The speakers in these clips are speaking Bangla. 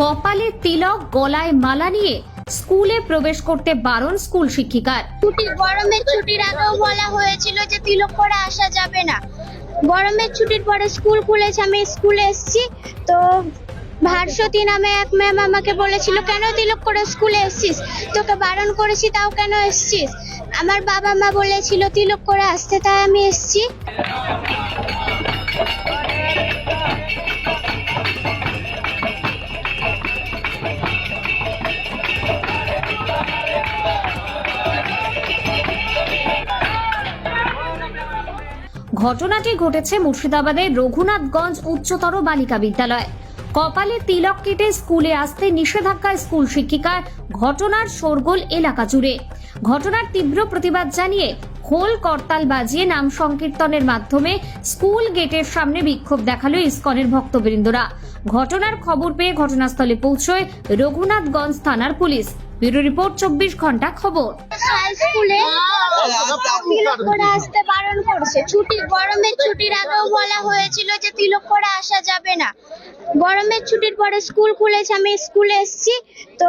কপালে তিলক, গলায় মালা নিয়ে স্কুলে প্রবেশ করতে বারণ স্কুল শিক্ষিকার। ছুটি গরমের ছুটির আগেও বলা হয়েছিল যে তিলক করে আসা যাবে না। গরমের ছুটির পরে স্কুল খুলেছে, আমি স্কুলে এসেছি, তো ভারসতী নামে এক ম্যাম আমাকে বলেছিল, কেন তিলক করে স্কুলে এসেছিস? তোকে বারণ করেছি, তাও কেন এসেছিস? আমার বাবা মা বলেছিল, তিলক করে আসতে, তাই আমি এসেছি। ঘটনাটি ঘটেছে মুর্শিদাবাদের রঘুনাথগঞ্জ উচ্চতর বালিকা বিদ্যালয়। কপালে তিলক কেটে স্কুলে আসতে নিষেধাজ্ঞা স্কুল শিক্ষিকার ঘটনার শোরগোল এলাকা জুড়ে। ঘটনার তীব্র প্রতিবাদ জানিয়ে খোল করতাল বাজিয়ে নাম সংকীর্তনের মাধ্যমে স্কুল গেটের সামনে বিক্ষোভ দেখাল ইস্কনের ভক্তবৃন্দরা। ঘটনার খবর পেয়ে ঘটনাস্থলে পৌঁছয় রঘুনাথগঞ্জ থানার পুলিশ। ব্যুরো রিপোর্ট, চব্বিশ ঘণ্টা খবর। স্কুলে তিলক করে আসতে বারণ করছে। ছুটি, গরমের ছুটির আগেও বলা হয়েছিল যে তিলক করে আসা যাবে না। গরমের ছুটির পরে স্কুল খুলেছে, আমি স্কুলে এসেছি, তো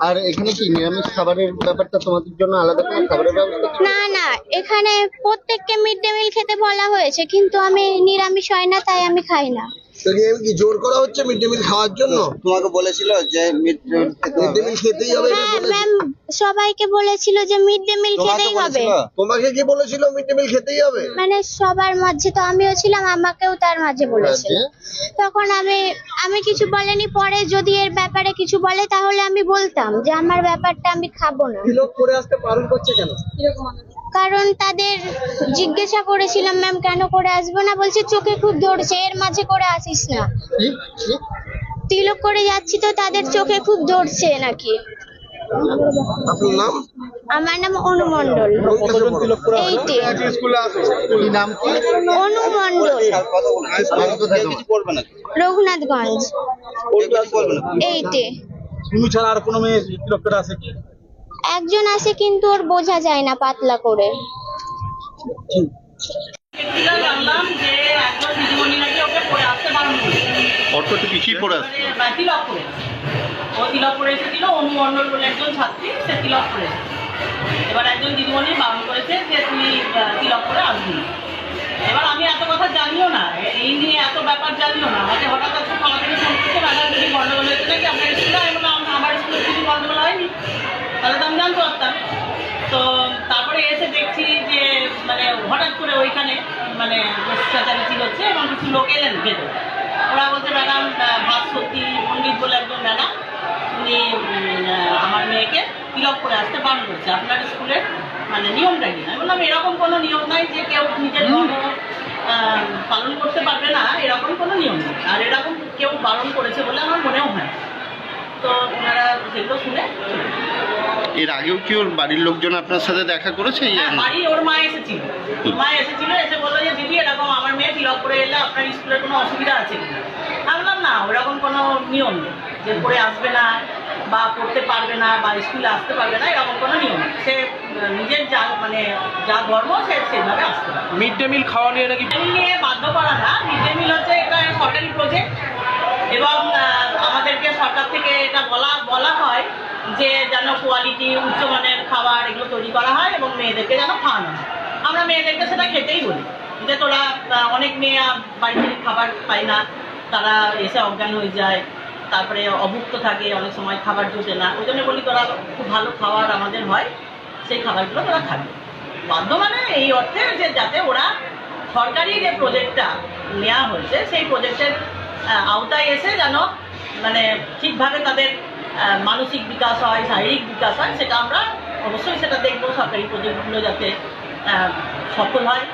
আর এখানে কি নিরামিষ খাবারের ব্যাপারটা তোমাদের জন্য আলাদা করে খাবারের ব্যবস্থা না না এখানে প্রত্যেককে মিড ডে মিল খেতে বলা হয়েছে কিন্তু আমি নিরামিষ হয় না তাই আমি খাই না। তোকে কি জোর করা হচ্ছে মিড ডে মিল খাওয়ার জন্য? তোমাকে বলেছিল যে মিড মিড ডে মিল খেতেই হবে এটা হ্যাঁ ম্যাম সবাইকে বলেছিল যে মিড ডে মিল খেতেই হবে। তোমাকে কি বলেছিল মিড ডে মিল খেতেই হবে? মানে সবার মাঝে তো আমিও ছিলাম আমাকেও তার মাঝে বলেছিল। তখন আমি আমি কিছু বলেনি পরে যদি এর ব্যাপারে কিছু বলে তাহলে আমি বলতাম যে আমার ব্যাপারটা আমি খাব না। তিলক করে আসতে পালন করছে কেন? কারণ তাদের জিজ্ঞাসা করেছিলাম ম্যাম কেন করে আসব না? বলছে চোখে খুব ধরছে এর মাঝে করে আসিস না? তিলক করে যাচ্ছি তো তাদের চোখে খুব ধরছে নাকি। আপনার নাম? আমার নাম কি কি? তোমার? রঘুনাথগঞ্জ। এইটে। ছাড়া আর কোনো মেয়ে করে কি? একজন আসে কিন্তু ওর বোঝা যায় না পাতলা করে। ব্যক্তিরা জানলাম যে একজন দিদিমণি নাকি ওকে পড়ে আসছে ও তিলক করে এসেছিল অনুমণ্ডল বলে একজন ছাত্রী সে তিলক করে এসেছে। এবার একজন দিদিমণি বারণ করেছে যে আহ, তিলক করে আসবি এবার আমি এত কথা জানিও না এই নিয়ে এত ব্যাপার জানিও না। আমাকে হঠাৎ আজকে আমাদের ফোন করছে ম্যাডাম যদি গন্ডগোল হয়েছে নাকি? আপনার স্কুলে আমি বললাম আমার স্কুলে কিছু গন্ডগোল হয়নি? তাহলে তো আমি জানতে পারতাম। তো তারপরে এসে দেখছি যে মানে হঠাৎ করে ওইখানে মানে চেঁচামেচি হচ্ছে এবং কিছু লোক এলেন ভেতরে। ওরা বলছে ম্যাডাম একজন ম্যাডাম আহ, আমার মেয়েকে তিলক করে আসতে বারণ করছে। আপনার স্কুলের মানে নিয়মটা কি? আমি বললাম এরকম কোনো নিয়ম নাই যে কেউ নিজের ধর্ম পালন করতে পারবে না এরকম কোনো নিয়ম নেই। আর এরকম কেউ বারণ করেছে বলে আমার মনেও হয় তো ওনারা সেগুলো শুনে এর আগেও কি ওর বাড়ির লোকজন আপনার সাথে দেখা করেছে? হ্যাঁ, বাড়ি ওর মা এসেছিল। মা এসেছিল এসে বলল যে দিদি এরকম আমার মেয়ে তিলক করে এলে আপনার স্কুলের কোনো অসুবিধা আছে কি আমি বললাম না ওরকম কোনো নিয়ম নেই যে পড়ে আসবে না বা পড়তে পারবে না বা স্কুলে আসতে পারবে না এরকম কোনো নিয়ম সে নিজের যা মানে যা ধর্ম সে সেভাবে আসতে পারে মিড ডে মিল খাওয়া নিয়ে নাকি নিয়ে বাধ্য করা না। মিড ডে মিল হচ্ছে একটা সরকারি প্রজেক্ট এবং আমাদেরকে সরকার থেকে এটা বলা বলা হয় যে যেন কোয়ালিটি উচ্চমানের খাবার এগুলো তৈরি করা হয় এবং মেয়েদেরকে যেন খাওয়ানো হয়। আমরা মেয়েদেরকে সেটা খেতেই বলি। যে তোরা অনেক মেয়ে বাড়ি খাবার পায় না তারা এসে অজ্ঞান হয়ে যায়। তারপরে অভুক্ত থাকে, অনেক সময় খাবার জোটে না। ওই জন্য বলি তোরা খুব ভালো খাবার আমাদের হয়, সেই খাবারগুলো তোরা খাবে। বাধ্য মানে এই অর্থে যে যাতে ওরা সরকারি যে প্রজেক্টটা নেওয়া হয়েছে, সেই প্রজেক্টের আওতায় এসে যেন মানে ঠিকভাবে তাদের মানসিক বিকাশ হয়, শারীরিক বিকাশ হয়, সেটা আমরা অবশ্যই সেটা দেখব সরকারি প্রজেক্টগুলো যাতে সফল হয়।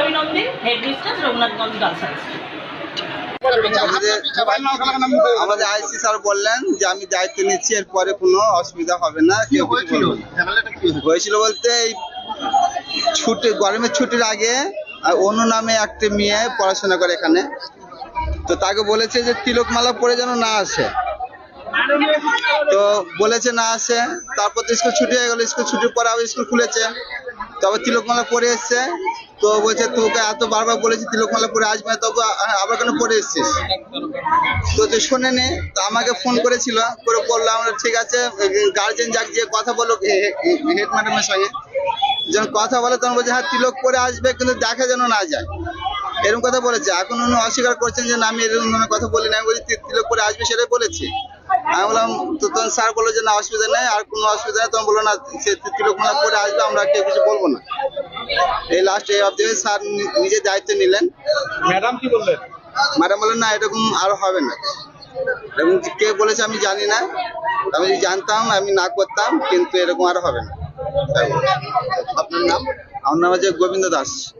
অভিনন্দন head mister Raghunathganj girls high school আমাদের আইসি স্যার বললেন যে আমি দায়িত্ব নিচ্ছি এরপরে কোনো অসুবিধা হবে না কেউ হয়েছিল? বলতে এই ছুটি গরমের ছুটির আগে আর অনু নামে একটা মেয়ে পড়াশোনা করে এখানে। তো তাকে বলেছে যে তিলকমালা পরে যেন না আসে। তো বলেছে না আসে তারপর তো স্কুল ছুটি হয়ে গেল স্কুল ছুটির পরে আবার স্কুল খুলেছে। তবে তিলকমালা পরে এসছে তো বলছে, তোকে এত বারবার বলেছি তিলকমালা পরে আসবে না, তবু আবার কেন পরে এসছিস? তো তুই শোনেনি তো আমাকে ফোন করেছিল, করে বলল, আমরা ঠিক আছে গার্জেন যাক, যে কথা বলো হেড ম্যাডামের সঙ্গে। যখন কথা বলে, তখন বলছে হ্যাঁ তিলক পরে আসবে, কিন্তু দেখা যেন না যায়। এরকম কথা বলেছে। এখন উনি অস্বীকার করছেন যে, না, আমি এরকম ধরনের কথা বলি না। আমি বলছি তিলক পরে আসবে, সেটাই বলেছি। আমি বললাম তো তখন স্যার বলল যে না অসুবিধা নেই আর কোনো অসুবিধা নেই। তখন বলল না সে তিলক মালা পরে আসবে আমরা কেউ কিছু বলব না। এই লাস্ট এই অবধি স্যার নি- নিজে দায়িত্ব নিলেন। ম্যাডাম কি বললেন? ম্যাডাম বললেন না এরকম আর হবে না। এবং কে বলেছে আমি জানি না। আমি যদি জানতাম আমি না করতাম কিন্তু এরকম আর হবে না। আপনার নাম? আমার নাম আছে গোবিন্দ দাস।